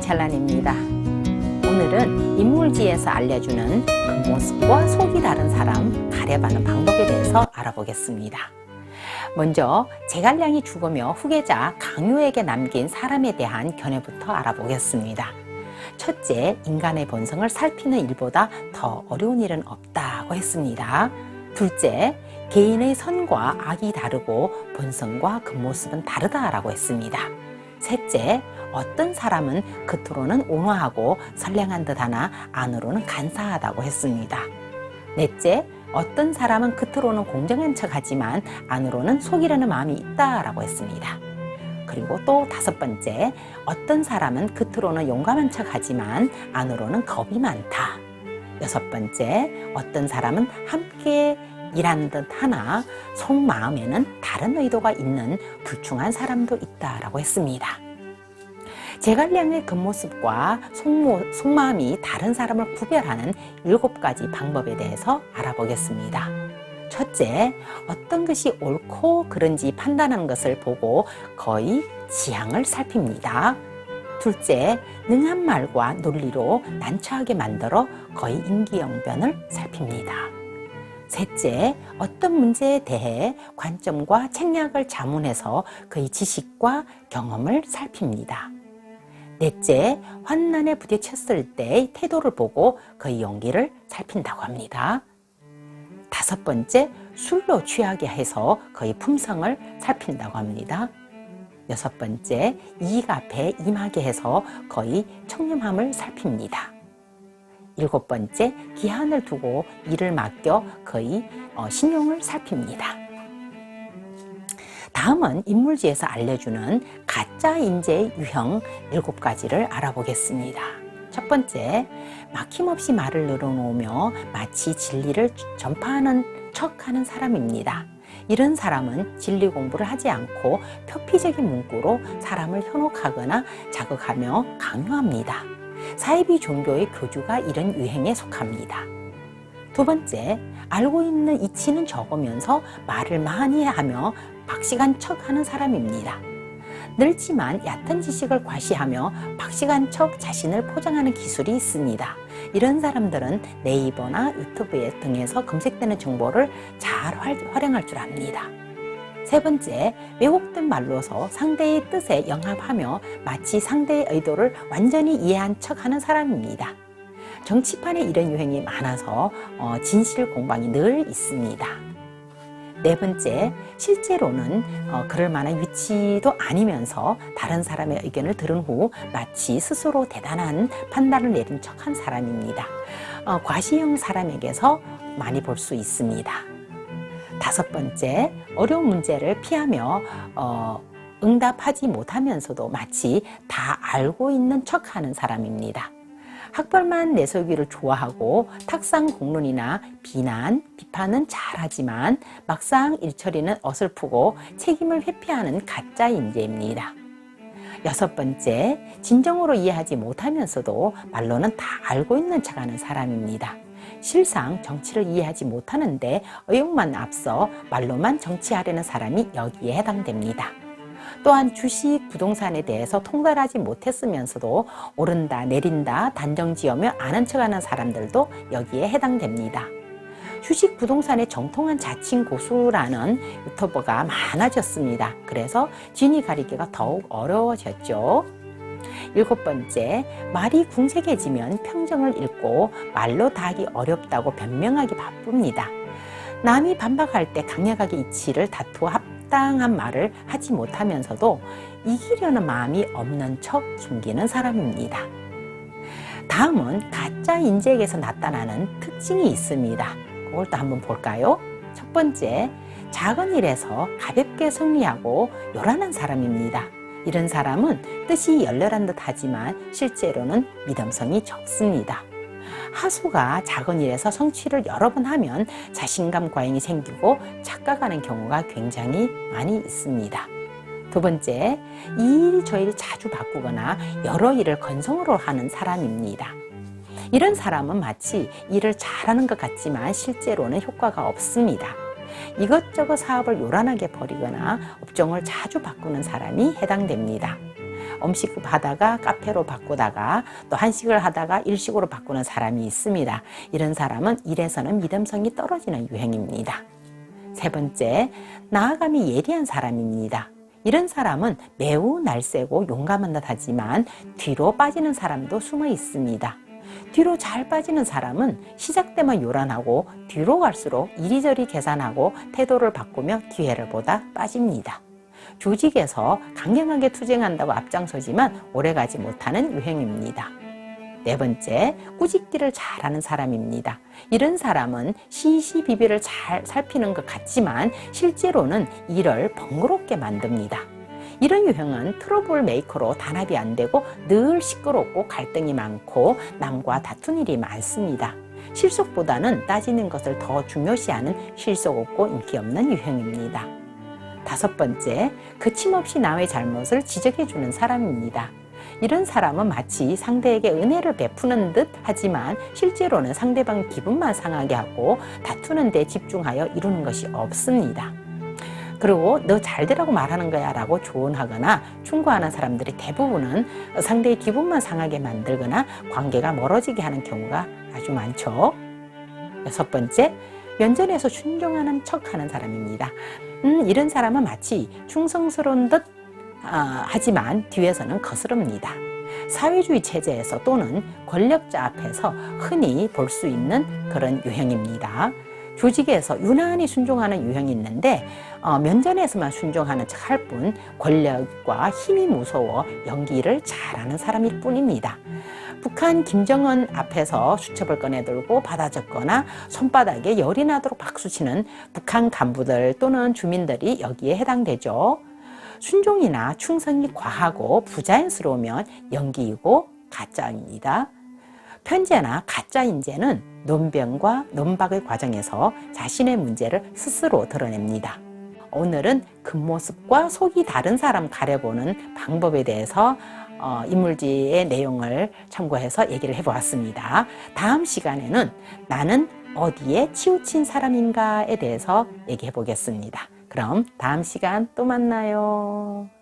젤란입니다 오늘은 인물지에서 알려주는 그 모습과 속이 다른 사람 가려하는 방법에 대해서 알아보겠습니다 먼저 제갈량이 죽으며 후계자 강요에게 남긴 사람에 대한 견해부터 알아보겠습니다 첫째, 인간의 본성을 살피는 일보다 더 어려운 일은 없다고 했습니다. 둘째, 개인의 선과 악이 다르고 본성과 그 모습은 다르다라고 했습니다. 셋째, 어떤 사람은 겉으로는 온화하고 선량한 듯하나 안으로는 간사하다고 했습니다. 넷째, 어떤 사람은 겉으로는 공정한 척하지만 안으로는 속이려는 마음이 있다라고 했습니다. 그리고 또 다섯 번째, 어떤 사람은 겉으로는 용감한 척 하지만 안으로는 겁이 많다. 여섯 번째, 어떤 사람은 함께 일하는 듯 하나 속마음에는 다른 의도가 있는 불충한 사람도 있다라고 했습니다. 제갈량의 겉모습과 속모, 속마음이 다른 사람을 구별하는 일곱 가지 방법에 대해서 알아보겠습니다. 첫째, 어떤 것이 옳고 그른지 판단하는 것을 보고 거의 지향을 살핍니다. 둘째, 능한 말과 논리로 난처하게 만들어 거의 임기영변을 살핍니다. 셋째, 어떤 문제에 대해 관점과 책략을 자문해서 그의 지식과 경험을 살핍니다. 넷째, 환난에 부딪혔을 때의 태도를 보고 그의 용기를 살핀다고 합니다. 다섯 번째, 술로 취하게 해서 그의 품성을 살핀다고 합니다. 여섯 번째, 이익 앞에 임하게 해서 거의 청렴함을 살핍니다. 일곱 번째, 기한을 두고 일을 맡겨 거의 어, 신용을 살핍니다. 다음은 인물지에서 알려주는 가짜 인재의 유형 일곱 가지를 알아보겠습니다. 첫 번째, 막힘없이 말을 늘어놓으며 마치 진리를 전파하는 척 하는 사람입니다. 이런 사람은 진리 공부를 하지 않고 표피적인 문구로 사람을 현혹하거나 자극하며 강요합니다. 사이비 종교의 교주가 이런 유행에 속합니다. 두 번째, 알고 있는 이치는 적으면서 말을 많이 하며 박식한 척 하는 사람입니다. 늙지만 얕은 지식을 과시하며 박식한 척 자신을 포장하는 기술이 있습니다. 이런 사람들은 네이버나 유튜브 등에서 검색되는 정보를 잘 활용할 줄 압니다. 세 번째, 왜곡된 말로서 상대의 뜻에 영합하며 마치 상대의 의도를 완전히 이해한 척 하는 사람입니다. 정치판에 이런 유행이 많아서 어, 진실 공방이 늘 있습니다. 네 번째, 실제로는 어, 그럴 만한 위치도 아니면서 다른 사람의 의견을 들은 후 마치 스스로 대단한 판단을 내린 척한 사람입니다. 어, 과시형 사람에게서 많이 볼 수 있습니다. 다섯 번째, 어려운 문제를 피하며 어, 응답하지 못하면서도 마치 다 알고 있는 척하는 사람입니다. 학벌만 내세우기를 좋아하고 탁상 공론이나 비난, 비판은 잘하지만 막상 일처리는 어설프고 책임을 회피하는 가짜 인재입니다. 여섯 번째, 진정으로 이해하지 못하면서도 말로는 다 알고 있는 척하는 사람입니다. 실상 정치를 이해하지 못하는데 의욕만 앞서 말로만 정치하려는 사람이 여기에 해당됩니다. 또한 주식, 부동산에 대해서 통달하지 못했으면서도 오른다, 내린다, 단정 지으며 아는 척하는 사람들도 여기에 해당됩니다. 주식, 부동산의 정통한 자칭 고수라는 유튜버가 많아졌습니다. 그래서 진위 가리기가 더욱 어려워졌죠. 일곱 번째, 말이 궁색해지면 평정을 잃고 말로 다 하기 어렵다고 변명하기 바쁩니다. 남이 반박할 때 강력하게 이치를 다투어 합 당한 말을 하지 못하면서도 이기려는 마음이 없는 척 숨기는 사람입니다. 다음은 가짜 인재에게서 나타나는 특징이 있습니다. 그걸 또 한번 볼까요? 첫 번째, 작은 일에서 가볍게 승리하고 요란한 사람입니다. 이런 사람은 뜻이 열렬한 듯 하지만 실제로는 믿음성이 적습니다. 하수가 작은 일에서 성취를 여러 번 하면 자신감 과잉이 생기고 착각하는 경우가 굉장히 많이 있습니다. 두 번째, 이 일 저 일 자주 바꾸거나 여러 일을 건성으로 하는 사람입니다. 이런 사람은 마치 일을 잘하는 것 같지만 실제로는 효과가 없습니다. 이것저것 사업을 요란하게 벌이거나 업종을 자주 바꾸는 사람이 해당됩니다. 음식 하다가 카페로 바꾸다가 또 한식을 하다가 일식으로 바꾸는 사람이 있습니다. 이런 사람은 일에서는 믿음성이 떨어지는 유형입니다. 세 번째, 나아감이 예리한 사람입니다. 이런 사람은 매우 날쌔고 용감한 듯하지만 뒤로 빠지는 사람도 숨어 있습니다. 뒤로 잘 빠지는 사람은 시작 때만 요란하고 뒤로 갈수록 이리저리 계산하고 태도를 바꾸며 기회를 보다 빠집니다. 조직에서 강경하게 투쟁한다고 앞장서지만 오래가지 못하는 유형입니다. 네 번째, 꾸짖기를 잘하는 사람입니다. 이런 사람은 시시비비를 잘 살피는 것 같지만 실제로는 일을 번거롭게 만듭니다. 이런 유형은 트러블 메이커로 단합이 안 되고 늘 시끄럽고 갈등이 많고 남과 다툰 일이 많습니다. 실속보다는 따지는 것을 더 중요시하는 실속 없고 인기 없는 유형입니다. 다섯 번째, 거침없이 남의 잘못을 지적해 주는 사람입니다. 이런 사람은 마치 상대에게 은혜를 베푸는 듯 하지만 실제로는 상대방 기분만 상하게 하고 다투는 데 집중하여 이루는 것이 없습니다. 그리고 너 잘 되라고 말하는 거야 라고 조언하거나 충고하는 사람들이 대부분은 상대의 기분만 상하게 만들거나 관계가 멀어지게 하는 경우가 아주 많죠. 여섯 번째, 면전에서 순종하는 척 하는 사람입니다. 음, 이런 사람은 마치 충성스러운 듯 아, 하지만 뒤에서는 거스릅니다. 사회주의 체제에서 또는 권력자 앞에서 흔히 볼 수 있는 그런 유형입니다. 조직에서 유난히 순종하는 유형이 있는데 어, 면전에서만 순종하는 척 할 뿐 권력과 힘이 무서워 연기를 잘하는 사람일 뿐입니다. 북한 김정은 앞에서 수첩을 꺼내들고 받아 적거나 손바닥에 열이 나도록 박수치는 북한 간부들 또는 주민들이 여기에 해당되죠. 순종이나 충성이 과하고 부자연스러우면 연기이고 가짜입니다. 편제나 가짜 인재는 논변과 논박의 과정에서 자신의 문제를 스스로 드러냅니다. 오늘은 겉모습과 속이 다른 사람 가려보는 방법에 대해서 어, 인물지의 내용을 참고해서 얘기를 해보았습니다. 다음 시간에는 나는 어디에 치우친 사람인가에 대해서 얘기해 보겠습니다. 그럼 다음 시간 또 만나요.